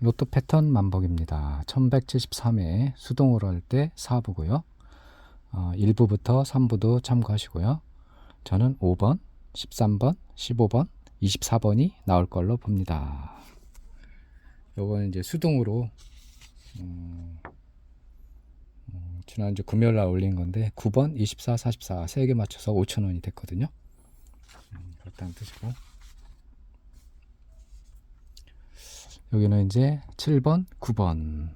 로또 패턴 만복입니다. 1173회 수동으로 할 때 4부고요. 어, 1부부터 3부도 참고하시고요. 저는 5번, 13번, 15번, 24번이 나올 걸로 봅니다. 요거는 이제 수동으로 음, 음, 지난주 금요일 날 올린 건데 9번, 24, 44 3개 맞춰서 5,000원이 됐거든요. 음, 그렇다는 뜻이고 여기는 이제 7번, 9번.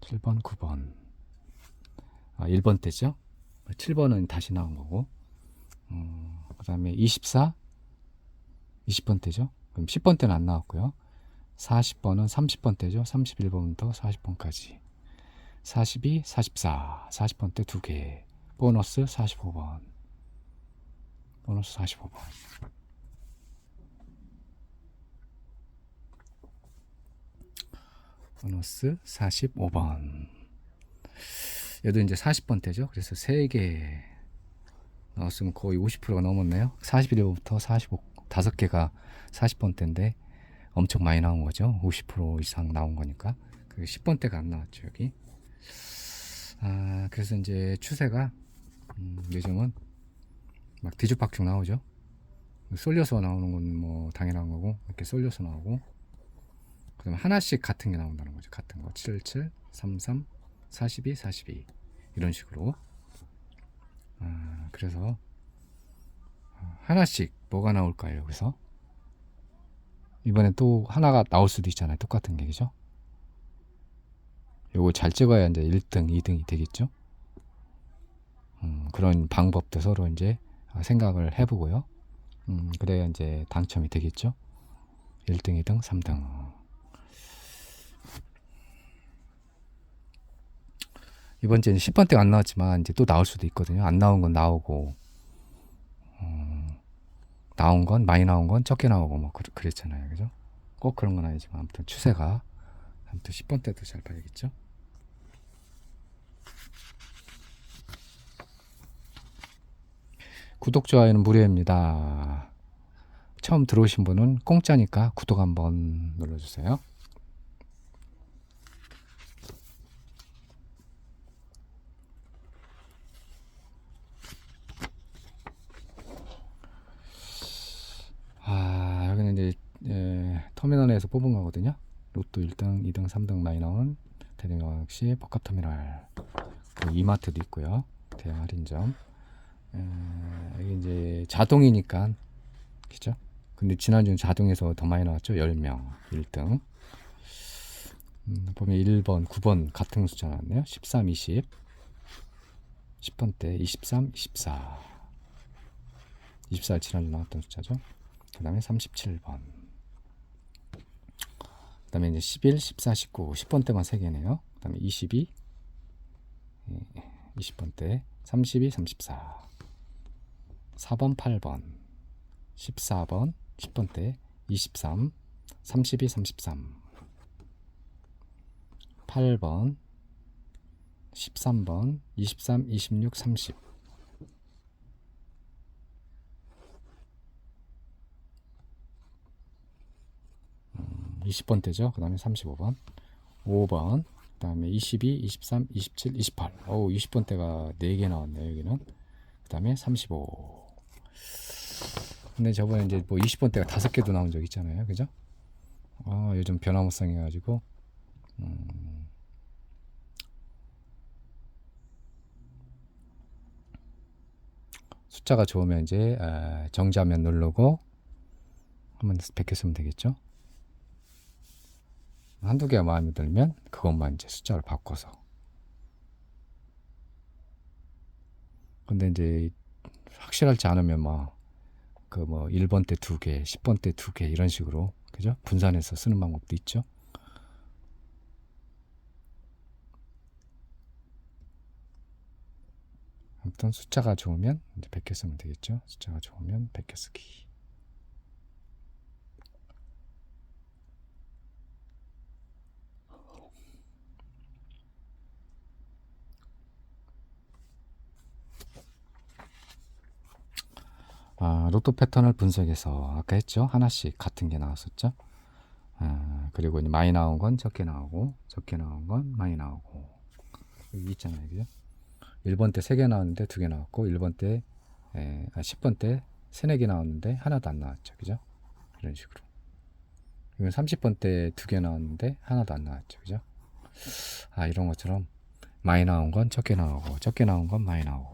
7번, 9번. 아, 1번 때죠? 7번은 다시 나온 거고. 음, 그 다음에 24 20번 때죠? 그럼 10번 때는 안 나왔고요. 40번은 30번 때죠? 31번부터 40번까지. 42, 44 40번 때 두 개. 보너스 45번. 보너스 45번 보너스 45번. 얘도 이제 40번대죠. 그래서 3개 나왔으면 거의 50%가 넘었네요. 41번부터 45, 5개가 40번대인데 엄청 많이 나온 거죠. 50% 이상 나온 거니까. 그 10번대가 안 나왔죠, 여기. 아, 그래서 이제 추세가 음, 요즘은 막 뒤죽박죽 나오죠. 쏠려서 나오는 건 뭐 당연한 거고 이렇게 쏠려서 나오고 그럼 하나씩 같은 게 나온다는 거죠. 같은 거. 77, 33, 42, 42. 이런 식으로. 아, 그래서 아, 하나씩 뭐가 나올까요? 그래서 이번에 또 하나가 나올 수도 있잖아요. 똑같은 게 그죠? 요거 잘 찍어야 이제 1등, 2등이 되겠죠? 음, 그런 방법도 서로 이제 생각을 해보고요. 음, 그래야 이제 당첨이 되겠죠? 1등, 2등, 3등. 이번 주에는 10번 때가 안 나왔지만 이제 또 나올 수도 있거든요. 안 나온 건 나오고 음, 나온 건 많이 나온 건 적게 나오고 뭐 그, 그랬잖아요. 그죠? 꼭 그런 건 아니지만 아무튼 추세가 아무튼 10번 때도 잘 봐야겠죠. 구독 좋아요는 무료입니다. 처음 들어오신 분은 공짜니까 구독 한번 눌러주세요. 아 여기는 이제 에, 터미널에서 뽑은 거거든요. 로또 1등, 2등, 3등 많이 나온 대림역시 복합터미널 그 이마트도 있고요. 대형 할인점. 에, 여기 이제 자동이니까 그죠? 근데 지난주는 자동에서 더 많이 나왔죠. 10명 1등. 음, 보면 1번, 9번 같은 숫자 나왔네요. 13, 20. 10번 때 23, 24. 24 지난주 나왔던 숫자죠. 그 다음에 37번. 그 다음에 이제 11, 14, 19. 10번 때만 3개네요. 그 다음에 22, 20번 때 32, 34. 4번, 8번. 14번, 10번 때 23, 32, 33. 8번, 13번, 23, 26, 30. 20번 대죠. 그 다음에 35번, 5번, 그 다음에 22, 23, 27, 28. 어우, 20번 대가 4개 나왔네요, 여기는. 그 다음에 35. 근데 저번에 이제 뭐 20번 대가 5개도 나온 적 있잖아요. 그죠? 아, 요즘 변화무쌍 해가지고, 음, 숫자가 좋으면 이제, 아, 정지하면 누르고, 한번 베꼈으면 되겠죠? 한두 개가 마음에 들면 그것만 이제 숫자를 바꿔서. 근데 이제 확실하지 않으면 막 그 뭐 1번 때 두 개, 10번 때 두 개 이런 식으로 그죠? 분산해서 쓰는 방법도 있죠. 아무튼 숫자가 좋으면 이제 100개 쓰면 되겠죠. 숫자가 좋으면 100개 쓰기. 아, 로또 패턴을 분석해서 아까 했죠. 하나씩 같은 게 나왔었죠. 아, 그리고 이제 많이 나온 건 적게 나오고 적게 나온 건 많이 나오고 여기 있잖아요, 그죠? 1번 때 3개 나왔는데 2개 나왔고 1번 때 에, 아, 10번 때 3, 4개 나왔는데 하나도 안 나왔죠, 그죠? 이런 식으로. 이건 30번 때 2개 나왔는데 하나도 안 나왔죠, 그죠? 아 이런 것처럼 많이 나온 건 적게 나오고 적게 나온 건 많이 나오고 음,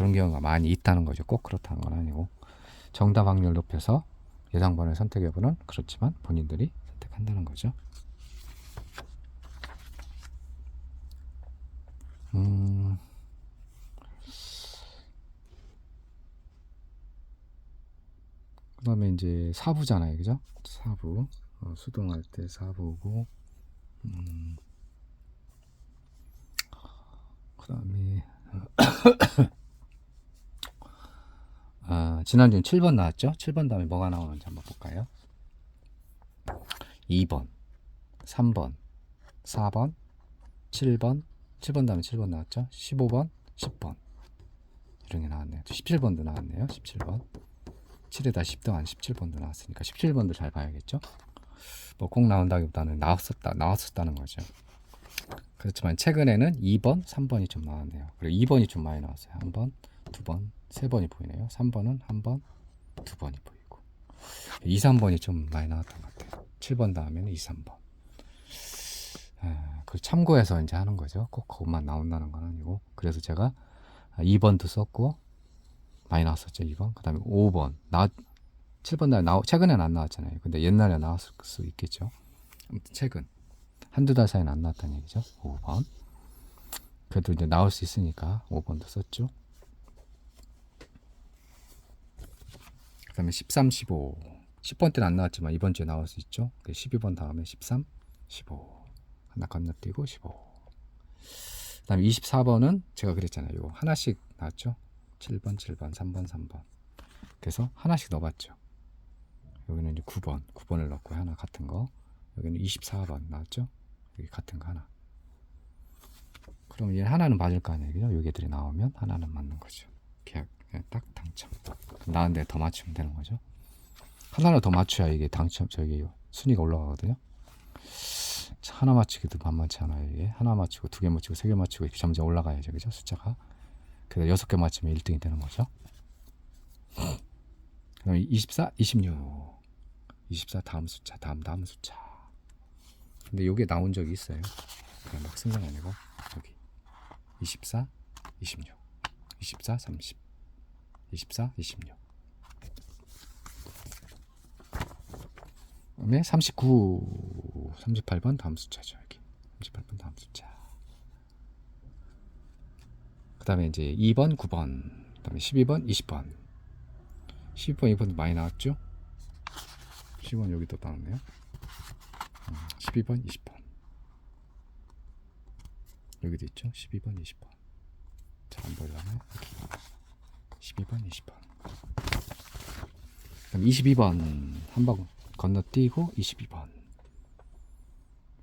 그런 경우가 많이 있다는 거죠. 꼭 그렇다는 건 아니고 정답 확률 높여서 예상번호 선택 여부는 그렇지만 본인들이 선택한다는 거죠. 음, 그 다음에 이제 사부잖아요, 그죠? 사부 어, 수동할 때 사부고, 음, 그 다음에 아, 지난주에 7번 나왔죠? 7번 다음에 뭐가 나오는지 한번 볼까요? 2번, 3번, 4번, 7번, 7번 다음에 7번 나왔죠? 15번, 10번. 이런 게 나왔네요. 17번도 나왔네요. 17번. 7에다 10 더한 17번도 나왔으니까 17번도 잘 봐야겠죠? 뭐 꼭 나온다기보다는 나왔었다, 나왔었다는 거죠. 그렇지만 최근에는 2번, 3번이 좀 나왔네요. 그리고 2번이 좀 많이 나왔어요. 한 번, 두 번, 세 번이 보이네요. 3번은 한 번, 두 번이 보이고. 2, 3번이 좀 많이 나왔던 것 같아요. 7번 다음에는 2, 3번. 아, 그 참고해서 이제 하는 거죠. 꼭 그것만 나온다는 건 아니고. 그래서 제가 2번도 썼고, 많이 나왔었죠, 2번. 그 다음에 5번. 나, 7번 날 최근에는 안 나왔잖아요. 근데 옛날에 나왔을 수 있겠죠. 아무튼 최근. 한두 달 사이는 안 나왔다는 얘기죠. 5번. 그래도 이제 나올 수 있으니까 5번도 썼죠. 그 다음에 13, 15. 10번 때는 안 나왔지만 이번 주에 나올 수 있죠. 12번 다음에 13, 15. 하나 건너뛰고 15. 그 다음에 24번은 제가 그랬잖아요. 이거 하나씩 나왔죠. 7번, 7번, 3번, 3번. 그래서 하나씩 넣어봤죠. 여기는 이제 9번, 9번을 넣고 하나 같은 거. 여기는 24번 나왔죠. 여기 같은 거 하나. 그럼 얘 하나는 맞을 거 아니에요. 여기들이 나오면 하나는 맞는 거죠. 계약 딱 당첨. 나은데 더 맞추면 되는 거죠. 하나를 더 맞춰야 이게 당첨 저기 순위가 올라가거든요. 자, 하나 맞추기도 만만치 않아요. 이게 하나 맞추고 두 개 맞추고 세 개 맞추고 이렇게 점점 올라가야죠. 그죠? 숫자가. 그래서 여섯 개 맞추면 1등이 되는 거죠. 그럼 24, 26. 24 다음 숫자, 다음 다음 숫자. 근데 요게 나온 적이 있어요. 그냥 막 쓴 건 아니고 여기 24, 26, 24, 30, 24, 26. 그다음에 39, 38번 다음 숫자죠 여기 38번 다음 숫자. 그다음에 이제 2번, 9번, 그다음에 12번, 20번. 12번, 2번 많이 나왔죠? 10번 여기도 나왔네요. 12번, 20번. 여기도 있죠? 12번, 20번. 잘 안 보이려면. 12번, 20번. 그럼 22번 한 번 건너뛰고 22번.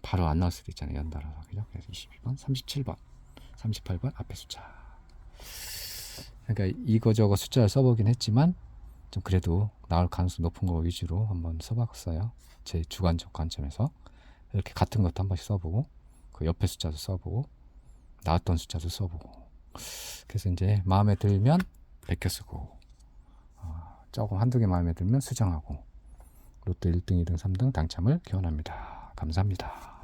바로 안 나올 수도 있잖아요. 연달아서. 그죠? 그래서 22번, 37번, 38번 앞에 숫자. 그러니까 이거저거 숫자를 써보긴 했지만 좀 그래도 나올 가능성 높은 거 위주로 한번 써봤어요. 제 주관적 관점에서 이렇게 같은 것도 한 번씩 써보고 그 옆에 숫자도 써보고 나왔던 숫자도 써보고 그래서 이제 마음에 들면 베껴 쓰고 어, 조금 한두 개 마음에 들면 수정하고 로또 1등, 2등, 3등 당첨을 기원합니다. 감사합니다.